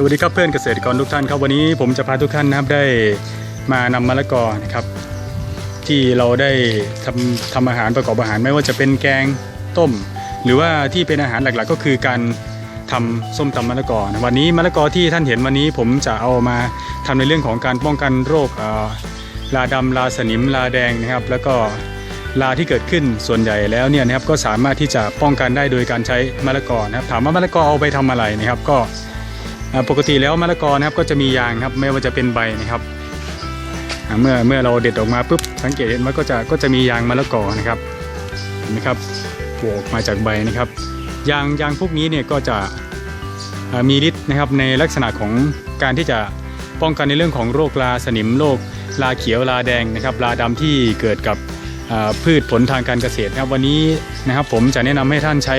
สวัสดีครับเพื่อนเกษตรกรทุกท่านครับวันนี้ผมจะพาทุกท่านนะครับได้มานำมะละกอนะครับ ที่เราได้ทำทำอาหารประกอบอาหารไม่ว่าจะเป็นแกงต้ม หรือว่าที่เป็นอาหารหลักๆ ก็คือการทำส้มตำมะละกอนะวันนี้มะละกอที่ท่านเห็นวันนี้ผมจะเอามาทำในเรื่องของการป้องกันโรคลาดำลาสนิมลาแดงนะครับ แล้วก็ลาที่เกิดขึ้นส่วนใหญ่แล้วเนี่ยนะครับก็สามารถที่จะป้องกันได้โดยการใช้มะละกอนะครับถามว่ามะละกอเอาไปทำอะไรนะครับก็ ปกติแล้วมะละกอนะครับก็จะมียางครับไม่ว่าจะเป็นใบนะครับเมื่อเมื่อเราเด็ดออกมาปุ๊บสังเกตเห็นว่าก็จะก็จะมียางมะละกอนะครับเห็นไหมครับโผล่ออกมาจากใบนะครับยางยางพวกนี้เนี่ยก็จะมีฤทธิ์นะครับในลักษณะของการที่จะป้องกันในเรื่องของโรคราสนิมโรคลาเขียวลาแดงนะครับลาดำที่เกิดกับพืชผลทางการเกษตรนะครับวันนี้นะครับผมจะแนะนำให้ท่านใช้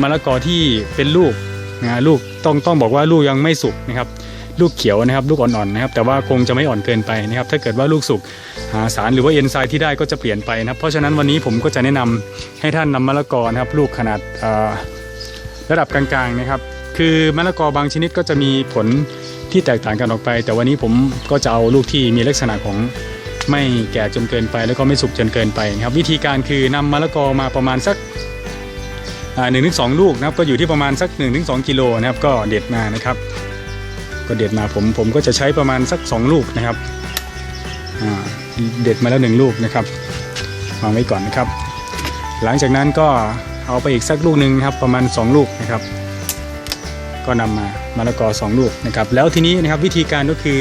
มะละกอที่เป็นลูก นะลูกต้องต้องบอกว่าลูกยังไม่สุกนะครับลูกเขียวนะครับลูกอ่อนๆนะครับแต่ว่าคงจะไม่อ่อนเกินไปนะครับถ้าเกิดว่าลูกสุกหาสารหรือว่าเอนไซม์ที่ได้ก็จะเปลี่ยนไปนะครับเพราะฉะนั้นวันนี้ผมก็จะแนะนำให้ท่านนำมะละกอนะครับลูกขนาดระดับกลางๆนะครับคือมะละกอบางชนิดก็จะมีผลที่แตกต่างกันออกไป แต่วันนี้ผมก็จะเอาลูกที่มีลักษณะของไม่แก่จนเกินไป แล้วก็ไม่สุกจนเกินไปนะครับวิธีการคือนำมะละกอมาประมาณสัก หนึ่งถึงสองลูกนะครับก็อยู่ที่ประมาณสัก1นถึงสกิโลนะครับก็เด็ดมานะครับ ก็เด็ดมาผมผมก็จะใช้ประมาณสัก 2 ลูกนะครับเด็ดมาแล้ว 1 ลูกนะครับวางไว้ก่อนนะครับ หลังจากนั้นก็เอาไปอีกสักลูกหนึ่งครับประมาณ 2 ลูกนะครับ ก็นำมามะละกอ 2 ลูกนะครับ แล้วทีนี้นะครับวิธีการก็คือ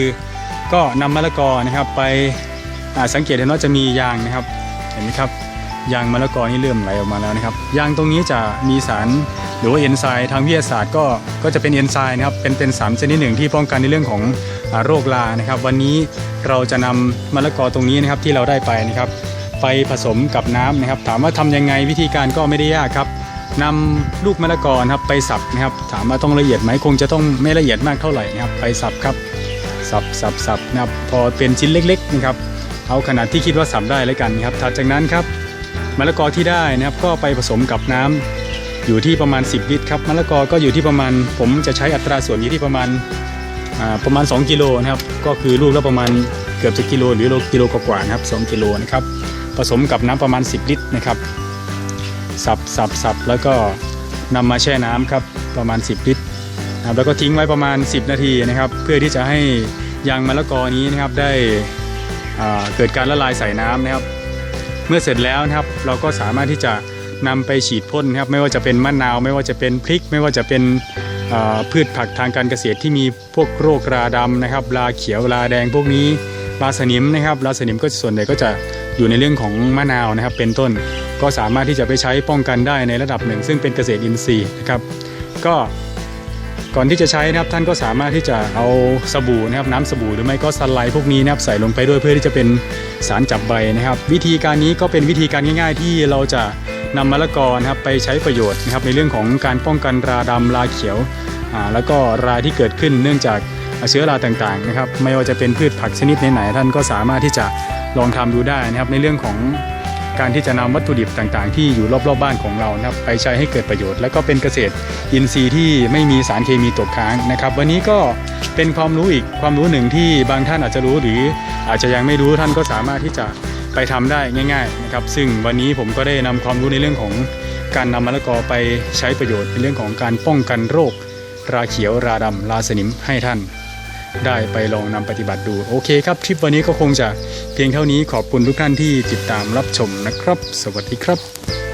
ก็นำมะละกอนะครับไปสังเกตเห็นว่าจะมียางนะครับเห็นไหมครับ ยางมะละกอนี่เริ่มไหลออกมาแล้วนะครับยางตรงนี้จะมีสารหรือว่าเอนไซม์ทางวิทยาศาสตร์ก็ก็จะเป็นเอนไซม์นะครับเป็นเป็นสารชนิดหนึ่งที่ป้องกันในเรื่องของอโรครานะครับ วันนี้เราจะนำมะละกอตรงนี้นะครับที่เราได้ไปนะครับไปผสมกับน้ำนะครับ ถามว่าทำยังไงวิธีการก็ไม่ได้ยากครับนำลูกมะละกอครับไปสับนะครับ ถามว่าต้องละเอียดไหมคงจะต้องไม่ละเอียดมากเท่าไหร่นะครับ ไปสับครับสับสับสับนะครับพอเป็นชิ้นเล็กๆนะครับเอาขนาดที่คิดว่าสับได้แล้วกันครับถัดจากนั้นครับ มะละกอที่ได้นะครับก็ไปผสมกับน้ำอยู่ที่ประมาณ 10 ลิตรครับมะละกอก็อยู่ที่ประมาณ ผมจะใช้อัตราส่วนอยู่ที่ประมาณประมาณ 2 กิโลนะครับก็คือลูกละประมาณเกือบจะกิโลหรือโลกิโลกว่าๆนะครับ2กิโลนะครับผสมกับน้ำประมาณ 10 ลิตรนะครับสับสับสับแล้วก็นำมาแช่น้ำครับประมาณ 10 ลิตรนะครับแล้วก็ทิ้งไว้ประมาณ 10 นาทีนะครับ เพื่อที่จะให้ยางมะละกอนี้นะครับได้เกิดการละลายใส่น้ำนะครับ เมื่อเสร็จแล้วนะครับเราก็สามารถที่จะนำไปฉีดพ่นนะครับไม่ว่าจะเป็นมะนาว ไม่ว่าจะเป็นพริก ไม่ว่าจะเป็นพืชผักทางการเกษตรที่มีพวกโรคราดำนะครับราเขียวราแดงพวกนี้ราสนิมนะครับราสนิมก็ส่วนใหญ่ก็จะอยู่ในเรื่องของมะนาวนะครับ เป็นต้นก็สามารถที่จะไปใช้ป้องกันได้ในระดับหนึ่ง ซึ่งเป็นเกษตรอินทรีย์นะครับ ก็ ก่อนที่จะใช้นะครับท่านก็สามารถที่จะเอาสบู่นะครับน้ำสบู่หรือไม่ก็สไลด์พวกนี้นะครับใส่ลงไปด้วยเพื่อที่จะเป็นสารจับใบนะครับ วิธีการนี้ก็เป็นวิธีการง่าย ๆ ที่เราจะนำมะละกอนะครับไปใช้ประโยชน์นะครับในเรื่องของการป้องกันราดำราเขียวอ่าแล้วก็ราที่เกิดขึ้นเนื่องจากเชื้อราต่างๆนะครับไม่ว่าจะเป็นพืชผักชนิดไหนๆท่านก็สามารถที่จะลองทำดูได้นะครับในเรื่องของการที่จะนำวัตถุดิบต่างๆ ที่อยู่รอบๆบบ้านของเรานะครับไปใช้ให้เกิดประโยชน์ และก็เป็นเกษตร อินทรีย์ที่ไม่มีสารเคมีตกค้างนะครับ วันนี้ก็เป็นความรู้อีกความรู้หนึ่งที่บางท่านอาจจะรู้หรืออาจจะยังไม่รู้ท่านก็สามารถที่จะไปทำได้ง่าย ๆ นะครับ ซึ่งวันนี้ผมก็ได้นำความรู้ในเรื่องของการนำมะละกอไปใช้ประโยชน์ในเรื่องของการป้องกันโรค ราเขียวราดำราสนิมให้ท่าน ได้ไปลองนำปฏิบัติดู โอเคครับทริปวันนี้ก็คงจะเพียงเท่านี้ขอบคุณทุกท่านที่ติดตามรับชมนะครับ สวัสดีครับ